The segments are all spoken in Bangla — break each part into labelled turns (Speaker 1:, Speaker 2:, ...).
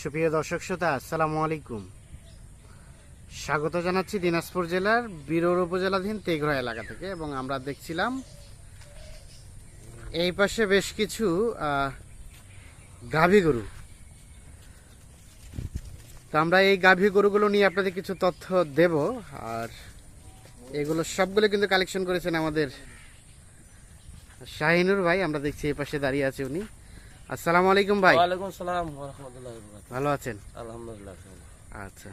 Speaker 1: সুপ্রিয় দর্শক শ্রোতা, আসসালামু আলাইকুম। স্বাগত জানাচ্ছি দিনাজপুর জেলার বীরর উপজেলাধীন তেঘরা এলাকা থেকে এবং আমরা দেখছিলাম এই পাশে বেশ কিছু গাভী গরু। তো আমরা এই গাভী গরুগুলো নিয়ে আপনাদের কিছু তথ্য দেব, আর এগুলো সবগুলো কিন্তু কালেকশন করেছেন আমাদের শাহিনুর ভাই। আমরা দেখছি এই পাশে দাঁড়িয়ে আছে উনি। আসসালামু আলাইকুম ভাই।
Speaker 2: ওয়ালাইকুম সালাম রহমতুল্লাহ
Speaker 1: ভালো আছেন?
Speaker 2: আলহামদুলিল্লাহ
Speaker 1: আচ্ছা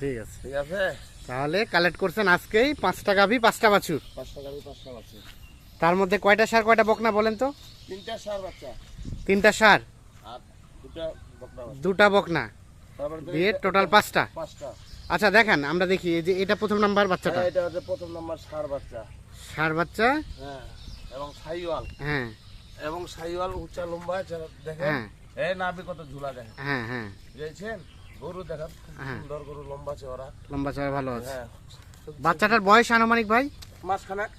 Speaker 1: ঠিক আছে।
Speaker 2: ঠিক আছে?
Speaker 1: তাহলে কালেক্ট করছেন আজকেই পাঁচটা গাভি পাঁচটা বাছুর।
Speaker 2: পাঁচটা গাড়ি পাঁচটা আছে
Speaker 1: তার মধ্যে কয়টা সার কয়টা বকনা বলেন তো?
Speaker 2: তিনটা সার বাচ্চা।
Speaker 1: তিনটা সার?
Speaker 2: আর দুটা বকনা
Speaker 1: দুটা বকনা? দিয়ে টোটাল পাঁচটা?
Speaker 2: পাঁচটা।
Speaker 1: আচ্ছা দেখেন আমরা দেখি এই যে এটা প্রথম নাম্বার বাচ্চাটা।
Speaker 2: হ্যাঁ, এটা হচ্ছে প্রথম নাম্বার সার বাচ্চা।
Speaker 1: সার বাচ্চা?
Speaker 2: হ্যাঁ এবং সাইওয়াল।
Speaker 1: হ্যাঁ।
Speaker 2: এবং সাইওয়াল উচ্চা লম্বা দেখেন
Speaker 1: হ্যাঁ।
Speaker 2: এই নাভি কত ঝুলা দেখেন।
Speaker 1: হ্যাঁ হ্যাঁ।
Speaker 2: বুঝেছেন গরু দেখেন
Speaker 1: হ্যাঁ।
Speaker 2: সুন্দর গরু লম্বা ওরা
Speaker 1: লম্বা চড়া ভালো আছে।
Speaker 2: হ্যাঁ।
Speaker 1: বাচ্চাটার বয়স আনুমানিক ভাই?
Speaker 2: মাসখানেক।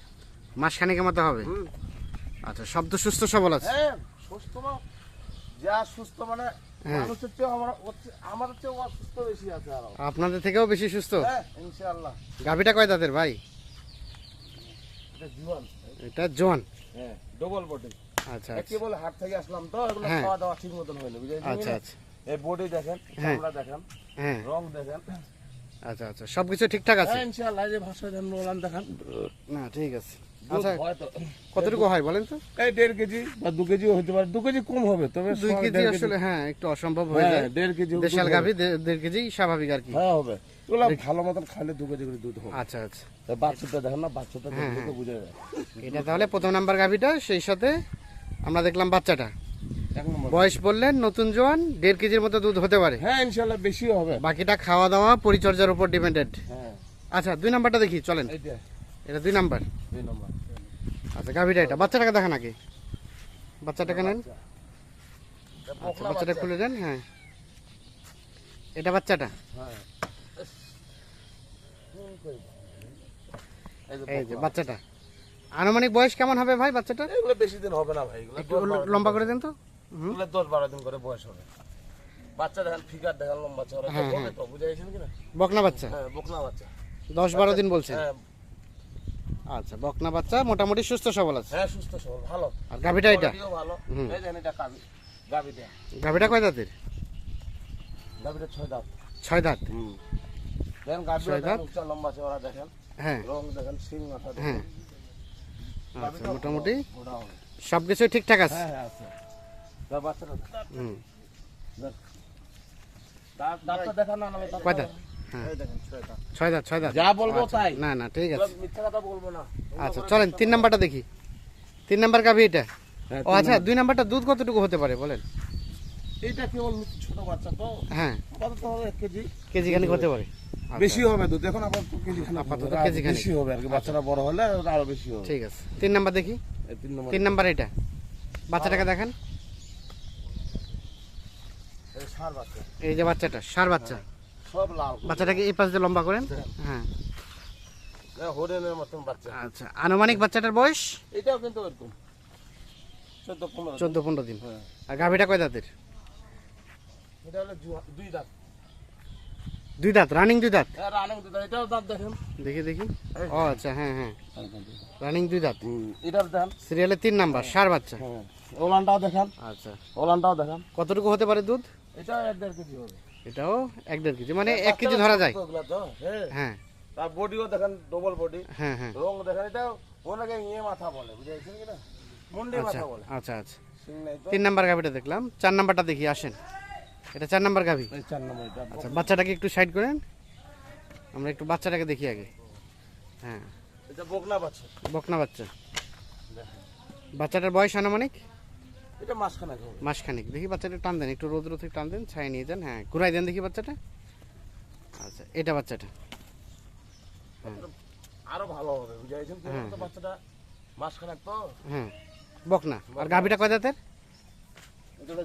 Speaker 1: মাসখানেকের মতো হবে? আচ্ছা শব্দ সুস্থ সবল আছে?
Speaker 2: হ্যাঁ সুস্থ মা- যা সুস্থ মানে। মানুষের চেয়ে আমার আমাদের চেয়ে অসুস্থ বেশি আছে আরও।
Speaker 1: আপনাদের থেকেও বেশি সুস্থ?
Speaker 2: হ্যাঁ ইনশাআল্লাহ।
Speaker 1: গাভিটা কয় দাঁতের ভাই?
Speaker 2: এটা জীবন
Speaker 1: এটা জোয়ান।
Speaker 2: হ্যাঁ ডবল বডি
Speaker 1: আচ্ছা
Speaker 2: কি
Speaker 1: আচ্ছা
Speaker 2: হাট থেকে আসলাম তো এগুলো
Speaker 1: হ্যাঁ।
Speaker 2: খাওয়া দাওয়া ঠিক মতন হয়নি বুঝেছেন?
Speaker 1: আচ্ছা আচ্ছা।
Speaker 2: এই বডি দেখেন
Speaker 1: হ্যাঁ।
Speaker 2: চামড়া দেখেন
Speaker 1: হ্যাঁ।
Speaker 2: রং দেখেন।
Speaker 1: আচ্ছা আচ্ছা সবকিছু ঠিকঠাক আছে?
Speaker 2: হ্যাঁ ইনশাআল্লাহ যে ভাষা দেন ওলান দেখেন।
Speaker 1: না ঠিক আছে। আচ্ছা কতটুকু হয় বলেন তো?
Speaker 2: এই দেড় কেজি বা দু কেজিও হতে পারে দু কেজি কম হবে তবে
Speaker 1: দুই কেজি আসলে হ্যাঁ একটু অসম্ভব হয়ে যায়।
Speaker 2: দেড় কেজি
Speaker 1: দেশাল গাভি দেড় কেজি স্বাভাবিক আর কি।
Speaker 2: হ্যাঁ হবে। ভালো মতন খাইলে দু কেজি করে দুধ হবে।
Speaker 1: আচ্ছা আচ্ছা।
Speaker 2: বাচ্চাটা দেখেন না বাচ্চাটা দেখলে তো। বুঝা যায়।
Speaker 1: এটা তাহলে প্রথম নাম্বার গাভিটা সেই সাথে আমরা দেখলাম বাচ্চাটা। বয়স বললেন নতুন জোয়ান দেড় কেজির মতো দুধ হতে পারে।
Speaker 2: হ্যাঁ ইনশাআল্লাহ বেশিও হবে।
Speaker 1: বাকিটা খাওয়া দাওয়া পরিচর্যার উপর ডিপেন্ডেড।
Speaker 2: হ্যাঁ।
Speaker 1: আচ্ছা দুই নাম্বারটা দেখি চলেন। এটা দুই নাম্বার।
Speaker 2: দুই নম্বর।
Speaker 1: আচ্ছা গাভিটা এটা। বাচ্চাটাকে দেখান আগে। বাচ্চাটাকে নেন আচ্ছা বাচ্চাটা খুলে দেন হ্যাঁ। এটা বাচ্চাটা।
Speaker 2: হ্যাঁ। এই যে।
Speaker 1: বাচ্চাটা। আনুমানিক বয়স কেমন হবে ভাই বাচ্চাটা?
Speaker 2: এগুলো বেশি দিন হবে না ভাই এগুলো
Speaker 1: একটু লম্বা করে দেন তো।
Speaker 2: এগুলো দশ বারো দিন করে বয়স হবে। বাচ্চা দেখেন ফিগার দেখেন লম্বা চড়া
Speaker 1: হ্যাঁ,
Speaker 2: বলে তো বুঝাইছেন কিনা?
Speaker 1: বকনা বাচ্চা?
Speaker 2: হ্যাঁ বকনা বাচ্চা।
Speaker 1: দশ বারো দিন বলছেন?
Speaker 2: হ্যাঁ।
Speaker 1: আচ্ছা বকনা বাচ্চা মোটামুটি সুস্থ সবল আছে?
Speaker 2: হ্যাঁ সুস্থ সবল ভালো।
Speaker 1: আর গাভিটা এটা?
Speaker 2: ভালো। এই দেখেন এটা গাবি গাবিটা
Speaker 1: গাভিটা কয় দাঁতের?
Speaker 2: গাবিটা ছয় দাঁত।
Speaker 1: ছয় দাঁত?
Speaker 2: হুম। দেখেন উচ্চা লম্বা চড়া দেখেন।
Speaker 1: হ্যাঁ।
Speaker 2: রং দেখেন সিং মাথা
Speaker 1: হ্যাঁ।
Speaker 2: দেখেন
Speaker 1: আচ্ছা মোটামুটি
Speaker 2: ঘোড়া
Speaker 1: সব কিছু ঠিকঠাক আছে?
Speaker 2: হ্যাঁ হ্যাঁ
Speaker 1: হুম।
Speaker 2: দাঁত
Speaker 1: হ্যাঁ।
Speaker 2: ছয় দাঁত
Speaker 1: ছয় দাঁত
Speaker 2: যা বলব
Speaker 1: আচ্ছা,
Speaker 2: তাই।
Speaker 1: না না ঠিক আছে।
Speaker 2: মিথ্যা কথা বলব না।
Speaker 1: আচ্ছা চলেন তিন নাম্বারটা দেখি। তিন নাম্বার গাভি এটা? ও আচ্ছা দুই নাম্বারটা দুধ কতটুকু হতে পারে বলেন?
Speaker 2: কেবল ছোট বাচ্চা তো?
Speaker 1: হ্যাঁ।
Speaker 2: আপাতত হবে এক কেজি।
Speaker 1: কেজি হতে পারে। আচ্ছা,
Speaker 2: বেশি হবে দুধ। এখন আপাতত কেজি
Speaker 1: আপাতত কেজি।
Speaker 2: বেশি হবে আর কি। বাচ্চাটা বড় হলে আরও বেশি হবে।
Speaker 1: ঠিক আছে। তিন নাম্বার দেখি।
Speaker 2: তিন নম্বর।
Speaker 1: তিন নাম্বার এটা। বাচ্চাটাকে দেখান।
Speaker 2: এই
Speaker 1: যে বাচ্চাটা সার বাচ্চা।
Speaker 2: সব লাল
Speaker 1: বাচ্চাটাকে এই পাশ দিয়ে লম্বা করেন। হ্যাঁ।
Speaker 2: হরিণের মতন বাচ্চা।
Speaker 1: আচ্ছা আনুমানিক বাচ্চাটার বয়স?
Speaker 2: এটাও কিন্তু এরকম চোদ্দ পনেরো
Speaker 1: দিন।
Speaker 2: হ্যাঁ।
Speaker 1: আর গাভিটা কয় দাঁতের?
Speaker 2: এটা হলো দুই দাঁত।
Speaker 1: দুই দাঁত রানিং দুই দাঁত?
Speaker 2: হ্যাঁ রানিং দুই দাঁত। এটাও দাঁত দেখেন।
Speaker 1: দেখি দেখি। ও আচ্ছা হ্যাঁ হ্যাঁ। রানিং দুই দাঁত।
Speaker 2: এটার
Speaker 1: সিরিয়ালে তিন নাম্বার সার বাচ্চা।
Speaker 2: হ্যাঁ। ওলানটাও দেখান।
Speaker 1: আচ্ছা।
Speaker 2: ওলানটাও দেখান।
Speaker 1: কতটুকু হতে পারে দুধ?
Speaker 2: এটাও এক দেড় কেজি হবে।
Speaker 1: এটাও এক দেড় কেজি মানে এক কেজি ধরা যায়।
Speaker 2: হ্যাঁ।
Speaker 1: হ্যাঁ।
Speaker 2: তার বডিও দেখেন ডবল বডি
Speaker 1: হ্যাঁ হ্যাঁ।
Speaker 2: রং দেখেন এটা ওনাকে ইয়ে মাথা বলে বুঝাইছেন কিনা মুন্ডি
Speaker 1: আচ্ছা
Speaker 2: মাথা বলে।
Speaker 1: আচ্ছা আচ্ছা। তিন নাম্বার গাভিটা দেখলাম। চার নাম্বারটা দেখি আসেন। এটা চার নাম্বার গাভি?
Speaker 2: চার নম্বর
Speaker 1: আচ্ছা বাচ্চাটাকে একটু সাইড করেন। আমরা একটু বাচ্চাটাকে দেখি আগে। হ্যাঁ।
Speaker 2: এটা বকনা বাচ্চা।
Speaker 1: বকনা বাচ্চা। বাচ্চাটার বয়স আনুমানিক?
Speaker 2: এটা মাঝখানে হবে।
Speaker 1: মাসখানিক। দেখি বাচ্চাটা টান দেন একটু রোদ রোদ টান দেন ছায় নিয়ে যান। হ্যাঁ ঘুরাই দেন দেখি বাচ্চাটা। আচ্ছা এটা বাচ্চাটা।
Speaker 2: আরও ভালো হবে বুঝাইছেন তো?
Speaker 1: হ্যাঁ,
Speaker 2: বাচ্চাটা মাঝখানে তো?
Speaker 1: হ্যাঁ। বকনা। আর গাভিটা কয় দাঁতের
Speaker 2: এটা হলো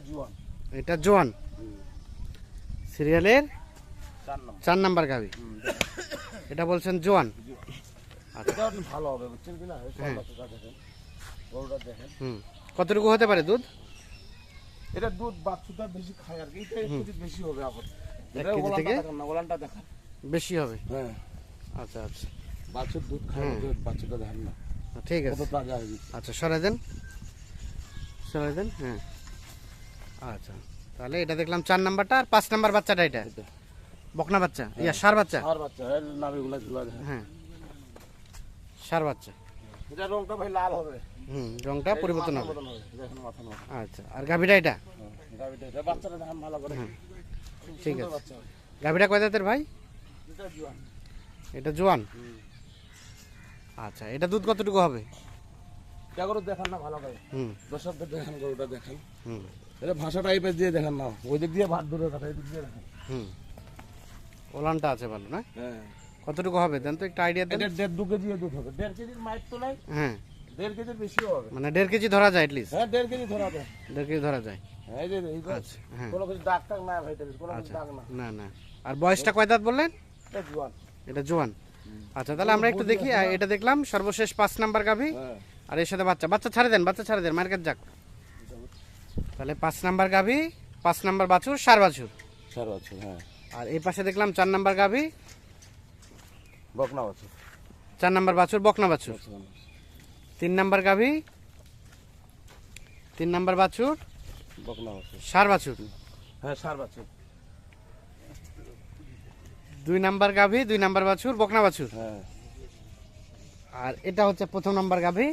Speaker 1: এটা জোয়ান। সিরিয়ালের
Speaker 2: চার নম্বর।
Speaker 1: গাভি এটা বলছেন জোয়ান।
Speaker 2: একটু ভালো হবে বুঝছেন সব
Speaker 1: হ্যাঁ।
Speaker 2: দেখেন
Speaker 1: কতটুকু হতে পারে দুধ?
Speaker 2: এটা দুধ বাচ্চাটা বেশি খায় আর কি বেশি হবে
Speaker 1: এক
Speaker 2: এটা
Speaker 1: থেকে?
Speaker 2: ওলানটা দেখান।
Speaker 1: বেশি হবে?
Speaker 2: হ্যাঁ।
Speaker 1: আচ্ছা আচ্ছা।
Speaker 2: বাছুর দুধ খায়। দুধ বাচ্চাটা দেখান না।
Speaker 1: ঠিক আছে। আচ্ছা সরাই দেন। সরাই দেন হ্যাঁ। আচ্ছা। তাহলে এটা দেখলাম চার নাম্বারটা আর পাঁচ নাম্বার বাচ্চাটা এটা। বকনা বাচ্চা? ইয়া সার বাচ্চা?
Speaker 2: আর বাচ্চা নাভিগুলা ঝুলা
Speaker 1: হ্যাঁ। সার বাচ্চা।
Speaker 2: এটা রংটা ভাই লাল হবে।
Speaker 1: হুম রংটা পরিবর্তন হবে। আচ্ছা আর গাভিটা এটা?
Speaker 2: হ্যাঁ, এটা। বাচ্চাটা দেখান ভালো করে।
Speaker 1: হ্যাঁ, ঠিক আছে। গাভিটা কয় দাঁতের ভাই?
Speaker 2: এটা জোয়ান।
Speaker 1: এটা জোয়ান? আচ্ছা এটা দুধ কতটুকু হবে?
Speaker 2: এটা করে দেখান না ভালো করে।
Speaker 1: হুম।
Speaker 2: দর্শকদের দেখান গরুটা দেখান।
Speaker 1: হুম।
Speaker 2: এটা ভাষা টাইপের দিয়ে দেখান না। ওই দিক দিয়ে ভাত দূরে কথা এদিক দিয়ে দেখান।
Speaker 1: হুম। ওলানটা আছে ভালো না?
Speaker 2: হ্যাঁ।
Speaker 1: কতটুকু হবে? দেন তো একটু আইডিয়া দেন।
Speaker 2: এটা দেড় দু কেজি দুধ হবে। দেড় কেজির মাইক তো নাই।
Speaker 1: হ্যাঁ।
Speaker 2: দেড় কেজির বেশিও হবে।
Speaker 1: মানে দেড় কেজি ধরা যায় এটলিস্ট
Speaker 2: হ্যাঁ দেড় কেজি ধরা যায়।
Speaker 1: দেড় কেজি ধরা যায়।
Speaker 2: এই যে এই
Speaker 1: আচ্ছা হ্যাঁ।
Speaker 2: কোনো কিছু দাগ টাগ না ভাই কোনো কিছু
Speaker 1: আচ্ছা
Speaker 2: দাগ না।
Speaker 1: না না। আর বয়সটা কয় দাঁত বললেন?
Speaker 2: এটা জোয়ান।
Speaker 1: এটা জোয়ান। আচ্ছা তাহলে আমরা একটু দেখি এটা দেখলাম সর্বশেষ পাঁচ নাম্বার গাভি।
Speaker 2: হ্যাঁ।
Speaker 1: আর এর সাথে বাচ্চা। বাচ্চা ছাড়ে দেন বাচ্চা ছাড়ে দেন মার্কেট যাক। তাহলে পাঁচ নাম্বার গাভি পাঁচ নাম্বার বাছুর সার বাছুর।
Speaker 2: চার বছর হ্যাঁ।
Speaker 1: আর এই পাশে দেখলাম চার নাম্বার গাভি।
Speaker 2: বকনা বাছুর।
Speaker 1: চার নাম্বার বাছুর। বকনা বাছুর। তিন নাম্বার গাভি তিন নাম্বার বাছুর
Speaker 2: বকনা বছর।
Speaker 1: সার বাছুর।
Speaker 2: হ্যাঁ সার বাছুর।
Speaker 1: দুই নাম্বার গাভি দুই নাম্বার বাছুর বকনা বাছুর।
Speaker 2: হ্যাঁ।
Speaker 1: আর এটা হচ্ছে প্রথম নাম্বার গাভি।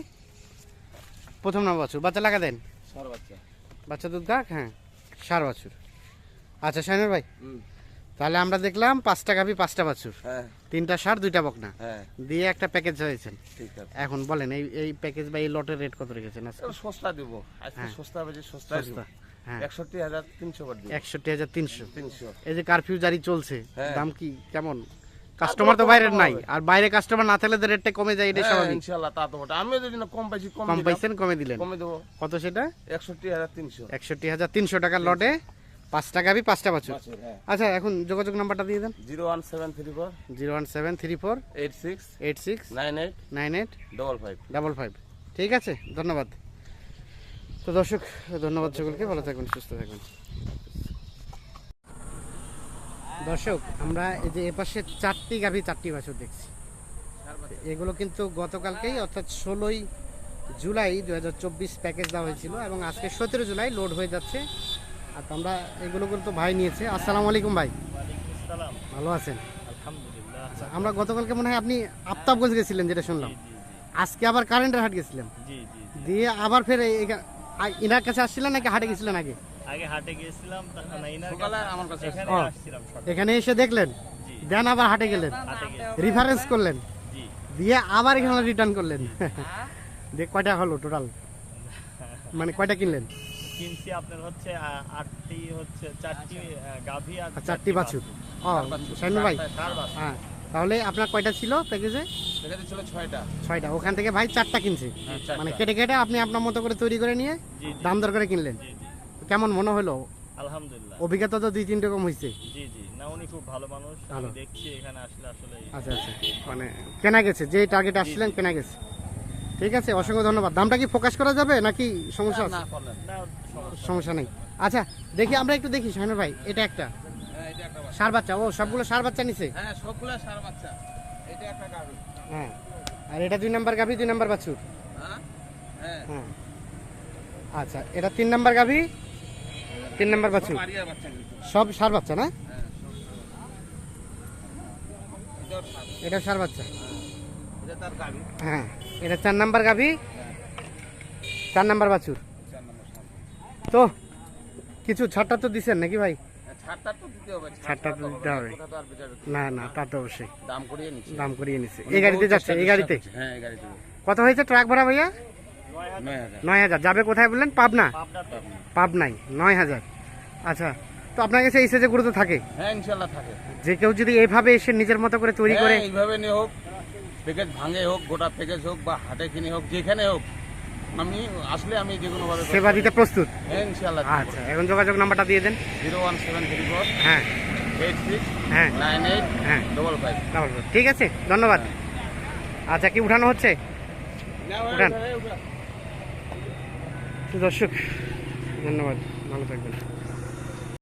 Speaker 1: প্রথম নাম্বার বাছুর। বাচ্চা লাগা দেন?
Speaker 2: বাচ্চা।
Speaker 1: দুধ গাক? হ্যাঁ সার বাছুর। আচ্ছা শাহিনুর ভাই। তাহলে আমরা দেখলাম পাঁচটা গাভি পাঁচটা বাছুর।
Speaker 2: হ্যাঁ।
Speaker 1: তিনটা সার দুইটা বকনা।
Speaker 2: হ্যাঁ।
Speaker 1: দিয়ে একটা প্যাকেজ হয়েছেন এখন বলেন এই এই প্যাকেজ বা এই লটের রেট কত রেখেছেন?
Speaker 2: সস্তা দিব।
Speaker 1: হ্যাঁ।
Speaker 2: সস্তা সস্তা একষট্টি হাজার তিনশো
Speaker 1: একষট্টি হাজার তিনশো।
Speaker 2: তিনশো।
Speaker 1: এই যে কারফিউ জারি চলছে। দাম কি কেমন? কাস্টমার তো বাইরের নাই। আর বাইরে কাস্টমার না থাকলে তো রেটটা কমে যায় এটাই
Speaker 2: হ্যাঁ,
Speaker 1: স্বাভাবিক।
Speaker 2: ইনশাল্লাহ তা তো বটে। আমিও যদি না কম পাইছি কম
Speaker 1: কম পাইছেন কমে দিলেন।
Speaker 2: কমে দেবো।
Speaker 1: কত সেটা?
Speaker 2: একষট্টি হাজার তিনশো।
Speaker 1: একষট্টি হাজার তিনশো টাকার লটে পাঁচটা গাভি পাঁচটা বাছুর।
Speaker 2: হ্যাঁ।
Speaker 1: আচ্ছা এখন যোগাযোগ নাম্বারটা দিয়ে দেন।
Speaker 2: Zero one seven three four.
Speaker 1: Zero one seven three four.
Speaker 2: Eight six.
Speaker 1: Eight six.
Speaker 2: Nine eight.
Speaker 1: Nine eight.
Speaker 2: Double five.
Speaker 1: Double five. ঠিক আছে ধন্যবাদ। তো দর্শক ধন্যবাদ সকলকে ভালো থাকবেন সুস্থ থাকবেন। দর্শক আমরা এই যে এপাশে চারটি গাভী চারটি বাছুর দেখছি। এগুলো কিন্তু গতকালকেই অর্থাৎ ষোলোই জুলাই দু হাজার চব্বিশ প্যাকেজ দেওয়া হয়েছিল এবং আজকে সতেরো জুলাই লোড হয়ে যাচ্ছে। আর আমরা এগুলো কিন্তু ভাই নিয়েছে। আসসালামু আলাইকুম ভাই। ভালো আছেন?
Speaker 3: আলহামদুলিল্লাহ।
Speaker 1: আচ্ছা, আমরা গতকালকে মনে হয় আপনি আফতাবগঞ্জ গেছিলেন যেটা শুনলাম। আজকে আবার কারেন্টের হাট গেছিলাম
Speaker 3: জি
Speaker 1: দিয়ে আবার ফের এই- এই- কাছে আসছিলেন নাকি হাটে গেছিলেন আগে?
Speaker 3: আগে হাটে গিয়েছিলাম তখন
Speaker 2: সকালে আমার কাছে
Speaker 3: এখানে আসছিলাম
Speaker 1: এখানে এসে দেখলেন?
Speaker 3: জি।
Speaker 1: দেন আবার হাটে গেলেন। রিফারেন্স করলেন?
Speaker 3: জি।
Speaker 1: দিয়ে আবার এখানে রিটার্ন করলেন? দিয়ে কয়টা হলো টোটাল মানে কয়টা কিনলেন?
Speaker 3: কিনছি আপনার হচ্ছে আটটি হচ্ছে চারটি আ, গাভী আর
Speaker 1: আর চারটি বাছুর। ও শাইনু ভাই। হ্যাঁ। তাহলে আপনার কয়টা ছিল প্যাকেজে
Speaker 2: ছিল ছয়টা।
Speaker 1: ছয়টা। ওখান থেকে ভাই চারটা কিনছে।
Speaker 2: হ্যাঁ,
Speaker 1: মানে কেটে কেটে আপনি আপনার মতো করে তৈরি করে নিয়ে দাম দর করে কিনলেন। কেমন মনে হলো?
Speaker 3: আলহামদুলিল্লাহ।
Speaker 1: অভিজ্ঞতা তো দুই তিন রকম হয়েছে
Speaker 3: জি জি। না উনি খুব ভালো মানুষ। আমি দেখছি এখানে আসলে আসলে
Speaker 1: আচ্ছা আচ্ছা। মানে কেনা গেছে যে টার্গেট আসছিলেন কেনা গেছে। ঠিক আছে অসংখ্য ধন্যবাদ। দামটা কি ফোকাস করা যাবে নাকি সমস্যা আছে?
Speaker 2: না করলেন।
Speaker 3: না সমস্যা
Speaker 1: নেই। আচ্ছা দেখি আমরা একটু দেখি শাহিনুর ভাই এটা একটা।
Speaker 2: হ্যাঁ এটা একটা
Speaker 1: সার বাচ্চা। ও সবগুলো সার বাচ্চা নিছে?
Speaker 2: হ্যাঁ সবগুলো সার বাচ্চা। এটা একটা গাভী।
Speaker 1: হ্যাঁ। আর এটা দুই নাম্বার গাভি দুই নাম্বার বাছুর?
Speaker 2: হ্যাঁ হ্যাঁ।
Speaker 1: হ্যাঁ। আচ্ছা এটা তিন নাম্বার গাভি? তিন নাম্বার বাছুর।
Speaker 2: বাচ্চা
Speaker 1: সব সার বাচ্চা না? এটা সার বাচ্চা। হ্যাঁ এটা চার নাম্বার গাভি। চার নাম্বার বাছুর। তো কিছু ছাড়টা তো দিছেন নাকি ভাই?
Speaker 2: ছাড়টা তো দিতে হবে।
Speaker 1: না না তা তো অবশ্যই।
Speaker 2: দাম করিয়ে নিচ্ছি।
Speaker 1: এই গাড়িতে যাচ্ছে
Speaker 2: হ্যাঁ এই গাড়িতে।
Speaker 1: কত হয়েছে ট্রাক ভাড়া ভাইয়া?
Speaker 3: নয় হাজার।
Speaker 1: যাবে কোথায় বললেন? পাবনা? পাবনাই নয় হাজার। আচ্ছা তো আপনার কাছে এই সেজে গুরুত্ব থাকে?
Speaker 2: হ্যাঁ ইনশাল্লাহ থাকে।
Speaker 1: যে কেউ যদি এইভাবে এসে নিজের মতো করে তৈরি করে
Speaker 2: হ্যাঁ, এইভাবে নিয়ে হোক প্যাকেজ ভাঙে হোক গোটা প্যাকেজ হোক বা হাটে কিনে হোক যেখানে হোক আমি আসলে আমি যে কোনো ভাবে
Speaker 1: সেবা দিতে প্রস্তুত।
Speaker 2: হ্যাঁ
Speaker 1: আচ্ছা এখন যোগাযোগ নাম্বারটা দিয়ে দেন। হ্যাঁ।
Speaker 2: এইট সিক্স
Speaker 1: হ্যাঁ।
Speaker 2: নাইন এইট
Speaker 1: হ্যাঁ।
Speaker 2: Double five.
Speaker 1: তারপর ঠিক আছে ধন্যবাদ। আচ্ছা কি উঠানো হচ্ছে? উঠান। দর্শক ধন্যবাদ। ভালো থাকবেন।